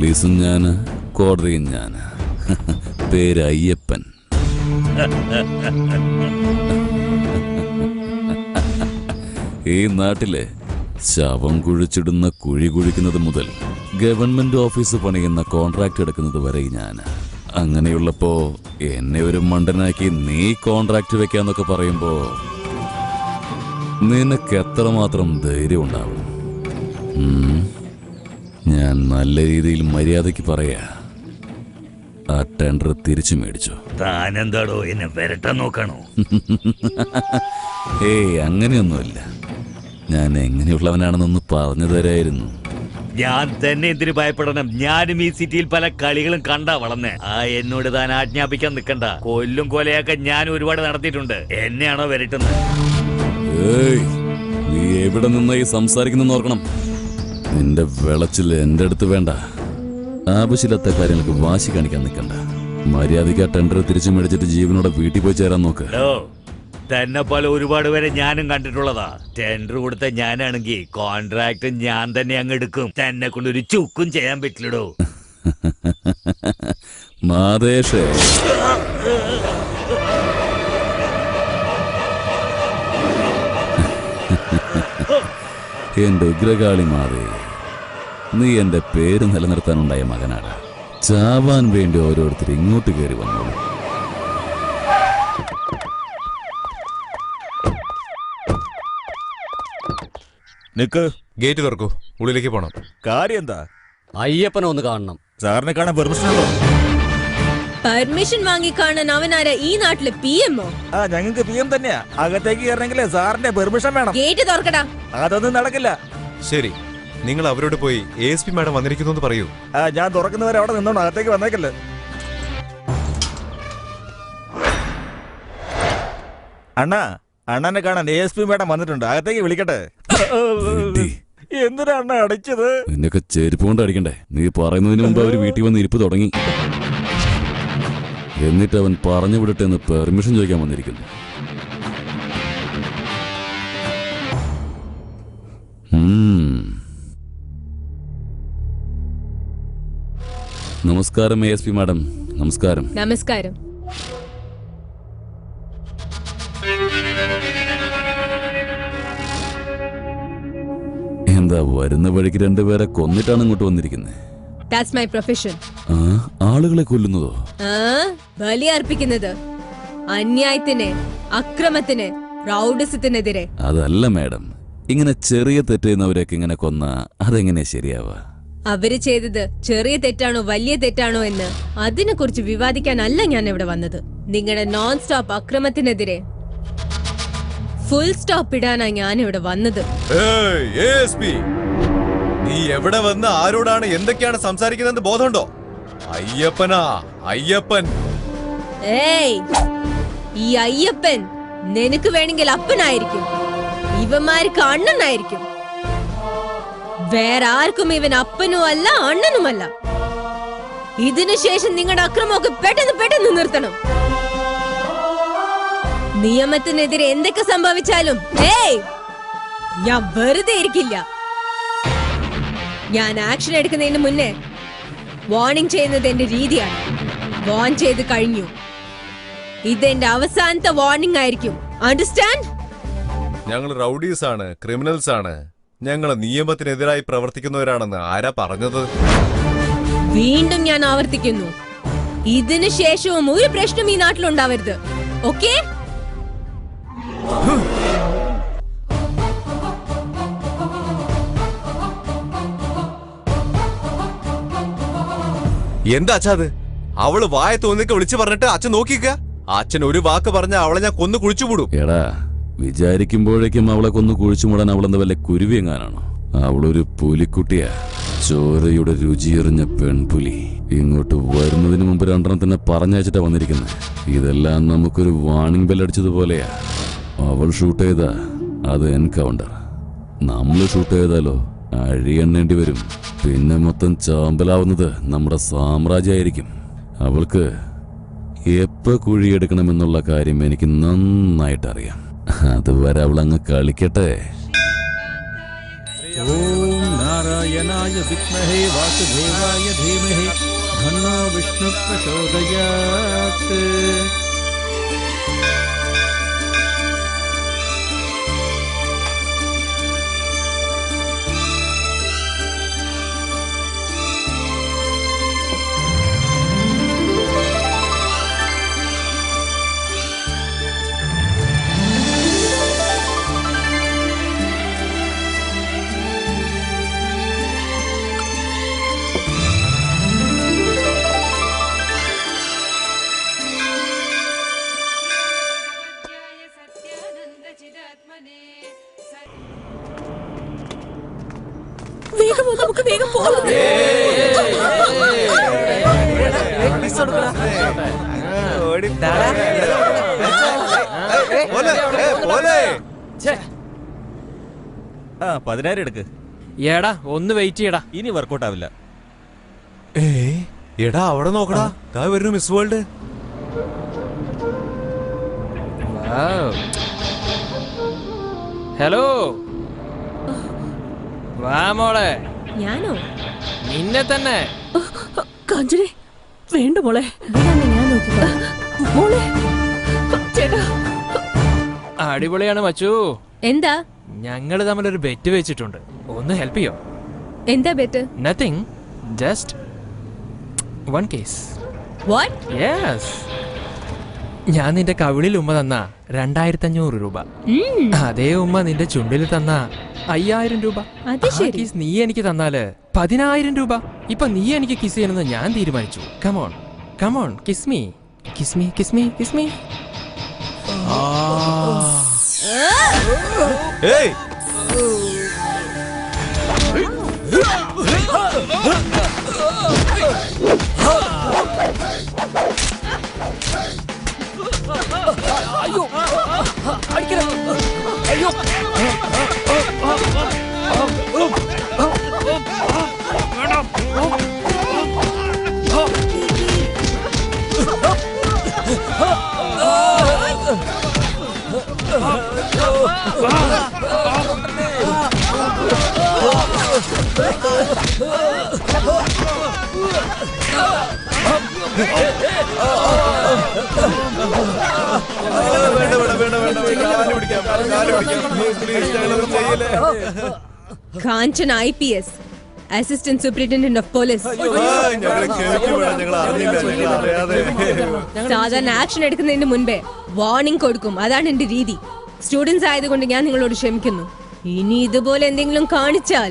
പോലീസും ഞാൻ കോടതിയും ഞാൻ പേര് അയ്യപ്പൻ. ഈ നാട്ടിലെ ശവം കുഴിച്ചിടുന്ന കുഴി കുഴിക്കുന്നത് മുതൽ ഗവൺമെന്റ് ഓഫീസ് പണിയുന്ന കോൺട്രാക്ട് എടുക്കുന്നത് വരെ ഞാൻ. അങ്ങനെയുള്ളപ്പോ എന്നെ ഒരു മണ്ടനാക്കി നീ കോൺട്രാക്ട് വെക്കാന്നൊക്കെ പറയുമ്പോ നിനക്ക് എത്രമാത്രം ധൈര്യം ഉണ്ടാവും. ഞാൻ നല്ല രീതിയിൽ മര്യാദയ്ക്ക് പറയാ. ആ ടെൻഡർ തിരിച്ചു മേടിച്ചു. താനെന്താടോ എന്നെ വരട്ടാൻ നോക്കണോ? ഏയ് അങ്ങനെയൊന്നുമില്ല. ഞാൻ എങ്ങനെയുള്ളവനാണെന്നൊന്ന് പറഞ്ഞു തരായിരുന്നു. ഞാൻ തന്നെ എന്തിനു ഭയപ്പെടണം? ഞാനും ഈ സിറ്റിയിൽ പല കളികളും കണ്ട വളർന്നേ. ആ എന്നോട് താൻ ആജ്ഞാപിക്കാൻ നിൽക്കണ്ട കൊല്ലും കൊലയൊക്കെ ഞാൻ ഒരുപാട് നടത്തിയിട്ടുണ്ട്. എന്നെയാണോ വരട്ടുന്നത്? ഏയ് നീ എവിടെ നിന്നായി സംസാരിക്കുന്നെന്ന് ഓർക്കണം. നിന്റെ വിളച്ചിൽ എന്റെ അടുത്ത് വേണ്ട. ആവശ്യമില്ലാത്ത കാര്യങ്ങൾക്ക് വാശി കാണിക്കാൻ നിൽക്കണ്ട. മര്യാദയ്ക്ക് ആ ടെൻഡർ തിരിച്ചു മേടിച്ചിട്ട് ജീവനോടെ വീട്ടിൽ പോയി ചേരാൻ നോക്ക്. തന്നെ പോലെ ഒരുപാട് പേരെ ഞാനും കണ്ടിട്ടുള്ളതാ. ടെൻഡർ കൊടുത്ത ഞാനാണെങ്കിൽ കോൺട്രാക്ട് ഞാൻ തന്നെ അങ്ങ് എടുക്കും. തന്നെ കൊണ്ട് ഒരു ചുക്കും ചെയ്യാൻ പറ്റില്ലടോ. മാതേഷേ. എന്റെ ഉഗ്രകാളി മാതേ നീ എന്റെ പേര് നിലനിർത്താനുണ്ടായ മകനാണ്. ചാവാൻ വേണ്ടി ഓരോരുത്തർ ഇങ്ങോട്ട് കയറി വന്നോളൂ. നിക്ക് ഗേറ്റ് തുറക്കൂ. ഉള്ളിലേക്ക് പോണം. കാര്യം എന്താ? അയ്യപ്പനെ ഒന്ന് കാണണം. സാറിനെ കാണാൻ പെർമിഷൻ ഉണ്ടോ? പെർമിഷൻ വാങ്ങിക്കാണാൻ അവനാരാ ഈ നാട്ടിലെ പി എമ്മോ ആ ഞങ്ങൾക്ക് പി എം തന്നെയാ. അകത്തേക്ക് കയറണമെങ്കിൽ സാറിന്റെ പെർമിഷൻ വേണം. ഗേറ്റ് തുറക്കടാ. അതൊന്നും നടക്കില്ല. ശരി നിങ്ങൾ അവരോട് പോയി എ എസ് പി മാഡം വന്നിരിക്കുന്നു എന്ന് പറയൂ. ആ ഞാൻ തുറക്കുന്നവരെ അവിടെ നിന്നോണ്ട് അകത്തേക്ക് വന്നേക്കല്ലേ. അണ്ണാ അണ്ണനെ കാണാൻ എ എസ് പി മാഡം വന്നിട്ടുണ്ട്. അകത്തേക്ക് വിളിക്കട്ടെ. എന്തിനാ അണ്ണ അടിച്ചത്? നിന്നൊക്കെ ചെരുപ്പ് കൊണ്ട് അടിക്കണ്ടേ? നീ പറയുന്നതിന് മുമ്പ് അവർ വീട്ടിൽ വന്ന് ഇരിപ്പ് തുടങ്ങി. എന്നിട്ട് അവൻ പറഞ്ഞു വിടട്ടെ എന്ന് പെർമിഷൻ ചോദിക്കാൻ വന്നിരിക്കുന്നു. നമസ്കാരം എസ് പി മാഡം. നമസ്കാരം. നമസ്കാരം. എന്താ വരുന്ന വഴിക്ക് രണ്ടുപേരെ കൊന്നിട്ടാണ് ഇങ്ങോട്ട് വന്നിരിക്കുന്നത് ആളുകളെ കൊല്ലുന്നതോ? ആ ബലി അർപ്പിക്കുന്നത് അന്യായത്തിന് അക്രമത്തിന് റൗഡിസത്തിനെതിരെ അതല്ല മാഡം. ഇങ്ങനെ ചെറിയ തെറ്റ് ചെയ്യുന്നവരെയൊക്കെ ഇങ്ങനെ കൊന്ന അതെങ്ങനെ ശരിയാവുക? അവർ ചെയ്തത് ചെറിയ തെറ്റാണോ വലിയ തെറ്റാണോ എന്ന് അതിനെ കുറിച്ച് വിവാദിക്കാനല്ല ഞാൻ ഇവിടെ വന്നത്. നിങ്ങളുടെ നോൺ സ്റ്റോപ്പ് അക്രമത്തിനെതിരെ ഫുൾ സ്റ്റോപ്പ് ഇടാനാ ഞാൻ ഇവിടെ വന്നത് നീ എവിടെ വന്ന് ആരോടാണ് എന്തൊക്കെയാണ് സംസാരിക്കുന്നത് ബോധമുണ്ടോ? അയ്യപ്പനാ അയ്യപ്പൻ. ഏയ് ഈ അയ്യപ്പൻ നിനക്ക് വേണമെങ്കിൽ അപ്പനായിരിക്കും. ഇവന്മാർക്ക് അണ്ണനായിരിക്കും. വേറെ ആർക്കും ഇവൻ അപ്പനും അല്ല അണ്ണനുമല്ല ഇതിനു ശേഷം നിങ്ങളുടെ അക്രമമൊക്കെ പെട്ടെന്ന് പെട്ടെന്ന് നിർത്തണം. നിയമത്തിനെതിരെ എന്തൊക്കെ സംഭവിച്ചാലും ഏയ് ഞാൻ വെറുതെ ഇരിക്കില്ല. ഞാൻ ആക്ഷൻ എടുക്കുന്നതിന് മുന്നേ വാർണിംഗ് ചെയ്യുന്നത് എന്റെ രീതിയാണ്. വാൺ ചെയ്ത് കഴിഞ്ഞു. ഇതെന്റെ അവസാനത്തെ വാർണിംഗ് ആയിരിക്കും. അണ്ടർസ്റ്റാൻഡ് ഞങ്ങൾ റൗഡീസ് ആണ് ക്രിമിനൽസ് ആണ്. ഞങ്ങൾ നിയമത്തിനെതിരായി പ്രവർത്തിക്കുന്നവരാണെന്ന് ആരാ പറഞ്ഞത്? വീണ്ടും ഞാൻ ആവർത്തിക്കുന്നു. ഇതിനു ശേഷവും ഒരു പ്രശ്നം ഈ നാട്ടിലുണ്ടാവരുത്. ഓക്കേ എന്താ അച്ഛാ അത്? അവൾ വായ തോന്നിക്ക് വിളിച്ചു പറഞ്ഞിട്ട് അച്ഛൻ നോക്കിക്ക. അച്ഛൻ ഒരു വാക്ക് പറഞ്ഞ അവളെ ഞാൻ കൊന്നു കുഴിച്ചുപൂടും എടാ വിചാരിക്കുമ്പോഴേക്കും അവളെ കൊന്നു കുഴിച്ചു മൂടാൻ അവളെന്താ വല്ല കുരുവിയെങ്ങാനാണോ? അവളൊരു പുലിക്കുട്ടിയാ. ചോരയുടെ രുചിയെറിഞ്ഞ പെൺപുലി. ഇങ്ങോട്ട് വരുന്നതിന് മുമ്പ് തന്നെ പറഞ്ഞയച്ചിട്ടാ വന്നിരിക്കുന്നത്. ഇതെല്ലാം നമുക്കൊരു വാണിംഗ് ബെല്ലടിച്ചതുപോലെയാ അവൾ ഷൂട്ട് ചെയ്താ അത് എൻകൗണ്ടർ നമ്മൾ ഷൂട്ട് ചെയ്താലോ അഴിയെണ്ണേണ്ടി വരും. പിന്നെ മൊത്തം ചാമ്പലാവുന്നത് നമ്മുടെ സാമ്രാജ്യമായിരിക്കും അവൾക്ക് എപ്പോൾ കുഴിയെടുക്കണമെന്നുള്ള കാര്യം എനിക്ക് നന്നായിട്ട് അറിയാം അതുവരെ അവളങ്ങ് കളിക്കട്ടെ. ഓം നാരായണായ വിദ്മഹേ വാസുദേവായ ധീമഹി ധന്നോ വിഷ്ണു പ്രചോദയാത്. ആ പതിനായിരം എടുക്ക്. ഏടാ ഒന്ന് വെയിറ്റ് ചെയ്യടാ. ഇനി വർക്കൗട്ട് ആവില്ല. ഏ എടാ അവിടെ നോക്കടാ. ദാ വരുന്നു മിസ് വേൾഡ്. ഹലോ. വാ മോളെ. ഞാനോ? നിന്നെ തന്നെ. കാഞ്ചനെ. വേണ്ട മോളെ. ഇവിടാണ് ഞാൻ നോക്കിക്കോളാം മോളെ. ചേട്ടാ. അടിപൊളിയാണ് മച്ചു. എന്താ? ഞങ്ങൾ ഒരു ബെറ്റ് വെച്ചിട്ടുണ്ട്. ഒന്ന് ഹെൽപ്പ് ചെയ്യോ? എന്താ bet nothing just one case what yes ഞാൻ നിന്റെ കവിളിൽ ഉമ്മ തന്ന രണ്ടായിരത്തി അഞ്ഞൂറ് രൂപ അതേ ഉമ്മ നിന്റെ ചുണ്ടിൽ തന്ന അയ്യായിരം രൂപ. അത് ആ ശരി. നീ എനിക്ക് തന്നാൽ പതിനായിരം രൂപ. ഇപ്പൊ നീ എനിക്ക് കിസ് ചെയ്യണമെന്ന് ഞാൻ തീരുമാനിച്ചു. Come on come on kiss me kiss me kiss me kiss me ഏയ്. വേണ്ട വേണ്ട വേണ്ട വേണ്ട വേണ്ട കാൽ പിടിക്കാം കാൽ പിടിക്കാം പ്ലീസ് ഞങ്ങളൊന്നും ചെയ്യല്ലേ Kanchan I P S assistant superintendent of police സാധാരണ ആക്ഷൻ എടുക്കുന്നതിന് മുൻപേ വാർണിംഗ് കൊടുക്കും. അതാണ് എന്റെ രീതി. സ്റ്റുഡൻസ് ആയതുകൊണ്ട് ഞാൻ നിങ്ങളോട് ക്ഷമിക്കുന്നു. ഇനി ഇതുപോലെ എന്തെങ്കിലും കാണിച്ചാൽ